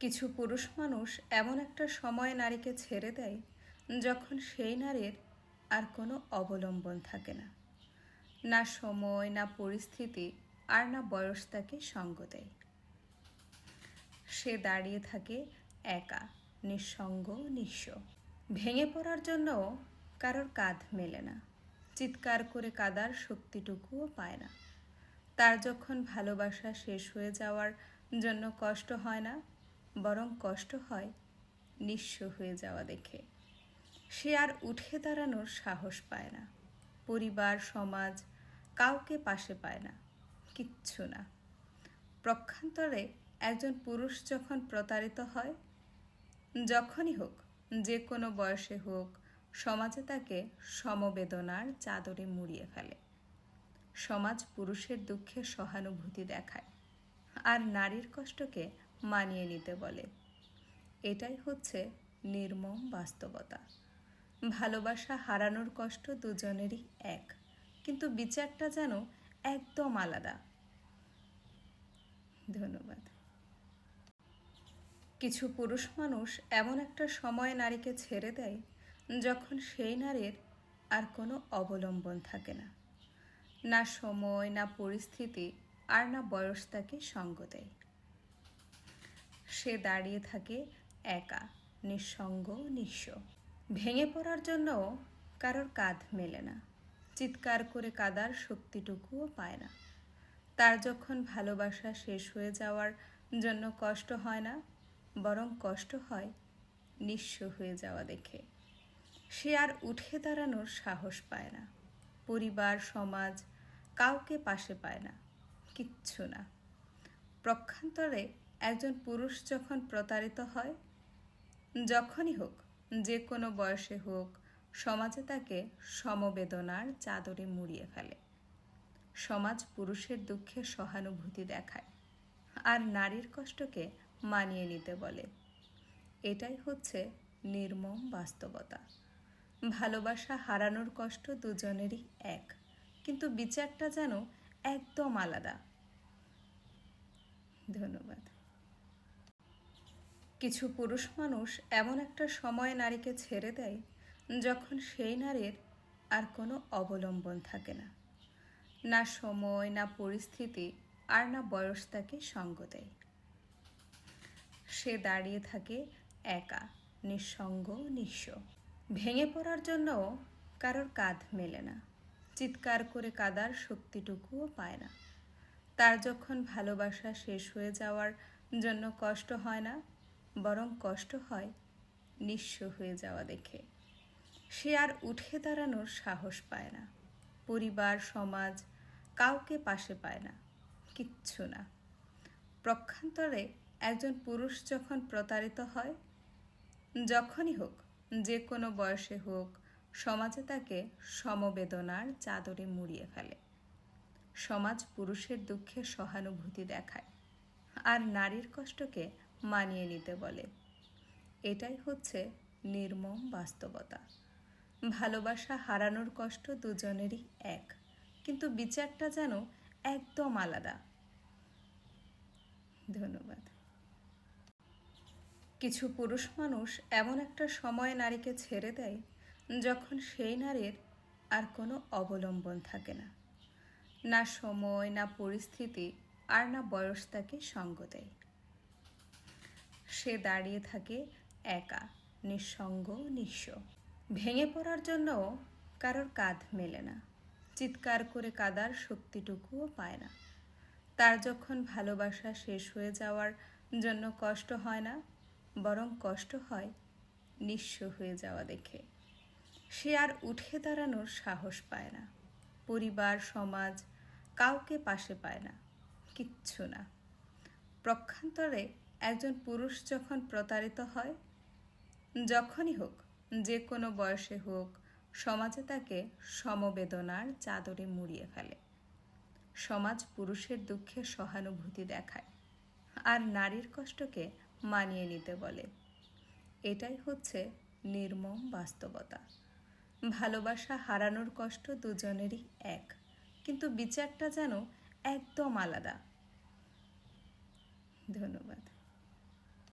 কিছু পুরুষ মানুষ এমন একটা সময় নারীকে ছেড়ে দেয় যখন সেই নারীর আর কোনো অবলম্বন থাকে না। না সময়, না পরিস্থিতি, আর না বয়স তাকে সঙ্গ দেয়। সে দাঁড়িয়ে থাকে একা, নিঃসঙ্গ, নিঃস্ব। ভেঙে পড়ার জন্য কারোর কাঁধ মেলে না। চিৎকার করে কাদার শক্তিটুকুও পায় না। তার যখন ভালোবাসা শেষ হয়ে যাওয়ার জন্য কষ্ট হয় না বরং কষ্ট হয় নিঃস্ব হয়ে যাওয়া দেখে। সে আর উঠে দাঁড়ানোর সাহস পায় না। পরিবার, সমাজ কাউকে পাশে পায় না, কিচ্ছু না। প্রক্ষান্তরে একজন পুরুষ যখন প্রতারিত হয়, যখনই হোক, যে কোনো বয়সে হোক, সমাজে তাকে সমবেদনার চাদরে মুড়িয়ে ফেলে। সমাজ পুরুষের দুঃখে সহানুভূতি দেখায়। আর নারীর কষ্টকে মানিয়ে নিতে বলে। এটাই হচ্ছে নির্মম বাস্তবতা। ভালোবাসা হারানোর কষ্ট দুজনেরই এক, কিন্তু বিচারটা যেন একদম আলাদা। ধন্যবাদ। কিছু পুরুষ মানুষ এমন একটা সময় নারীকে ছেড়ে দেয়, যখন সেই নারীর আর কোনো অবলম্বন থাকে না। না সময়, না পরিস্থিতি, আর না বয়স তাকে সঙ্গ দেয়। সে দাঁড়িয়ে থাকে একা, নিঃসঙ্গ, নিঃস্ব। ভেঙে পড়ার জন্য কারোর কাঁধ মেলে না। চিৎকার করে কাদার শক্তিটুকুও পায় না। তার যখন ভালোবাসা শেষ হয়ে যাওয়ার জন্য কষ্ট হয় না, বরং কষ্ট হয় নিঃস্ব হয়ে যাওয়া দেখে। সে আর উঠে দাঁড়ানোর সাহস পায় না। পরিবার, সমাজ, কাউকে পাশে পায় না, কিচ্ছু না। প্রক্ষান্তরে একজন পুরুষ যখন প্রতারিত হয়, যখনই হোক, যে কোনো বয়সে হোক, সমাজে তাকে সমবেদনার চাদরে মুড়িয়ে ফেলে। সমাজ পুরুষের দুঃখে সহানুভূতি দেখায় আর নারীর কষ্টকে মানিয়ে নিতে বলে। এটাই হচ্ছে নির্মম বাস্তবতা। ভালোবাসা হারানোর কষ্ট দুজনেরই এক, কিন্তু বিচারটা যেন একদম আলাদা। ধন্যবাদ। কিছু পুরুষ মানুষ এমন একটা সময় নারীকে ছেড়ে দেয় যখন সেই নারীর আর কোনো অবলম্বন থাকে না। না সময়, না পরিস্থিতি, আর না বয়স তাকে সঙ্গ দেয়। সে দাঁড়িয়ে থাকে একা, নিঃসঙ্গ, নিঃস্ব। ভেঙে পড়ার জন্য কারোর কাঁধ মেলে না। চিৎকার করে কাদার শক্তিটুকুও পায় না। তার যখন ভালোবাসা শেষ হয়ে যাওয়ার জন্য কষ্ট হয় না বরং কষ্ট হয় নিঃস্ব হয়ে যাওয়া দেখে। সে আর উঠে দাঁড়ানোর সাহস পায় না। পরিবার, সমাজ কাউকে পাশে পায় না, কিচ্ছু না। প্রক্ষান্তরে একজন পুরুষ যখন প্রতারিত হয়, যখনই হোক, যে কোনো বয়সে হোক, সমাজে তাকে সমবেদনার চাদরে মুড়িয়ে ফেলে। সমাজ পুরুষের দুঃখে সহানুভূতি দেখায়। আর নারীর কষ্টকে মানিয়ে নিতে বলে। এটাই হচ্ছে নির্মম বাস্তবতা। ভালোবাসা হারানোর কষ্ট দুজনেরই এক, কিন্তু বিচারটা যেন একদম আলাদা। ধন্যবাদ। কিছু পুরুষ মানুষ এমন একটা সময় নারীকে ছেড়ে দেয় যখন সেই নারীর আর কোনো অবলম্বন থাকে না। না সময়, না পরিস্থিতি, আর না বয়স তাকে সঙ্গ দেয়। সে দাঁড়িয়ে থাকে একা, নিঃসঙ্গ, নিঃস্ব। ভেঙে পড়ার জন্য কারোর কাঁধ মেলে না। চিৎকার করে কাদার শক্তিটুকুও পায় না। তার যখন ভালোবাসা শেষ হয়ে যাওয়ার জন্য কষ্ট হয় না, বরং কষ্ট হয় নিঃস্ব হয়ে যাওয়া দেখে। সে আর উঠে দাঁড়ানোর সাহস পায় না। পরিবার, সমাজ, কাউকে পাশে পায় না, কিচ্ছু না। প্রক্ষান্তরে একজন পুরুষ যখন প্রতারিত হয়, যখনই হোক, যে কোনো বয়সে হোক, সমাজে তাকে সমবেদনার চাদরে মুড়িয়ে ফেলে। সমাজ পুরুষের দুঃখে সহানুভূতি দেখায় আর নারীর কষ্টকে মানিয়ে নিতে বলে। এটাই হচ্ছে নির্মম বাস্তবতা। ভালোবাসা হারানোর কষ্ট দুজনেরই এক, কিন্তু বিচারটা যেন একদম আলাদা। ধন্যবাদ।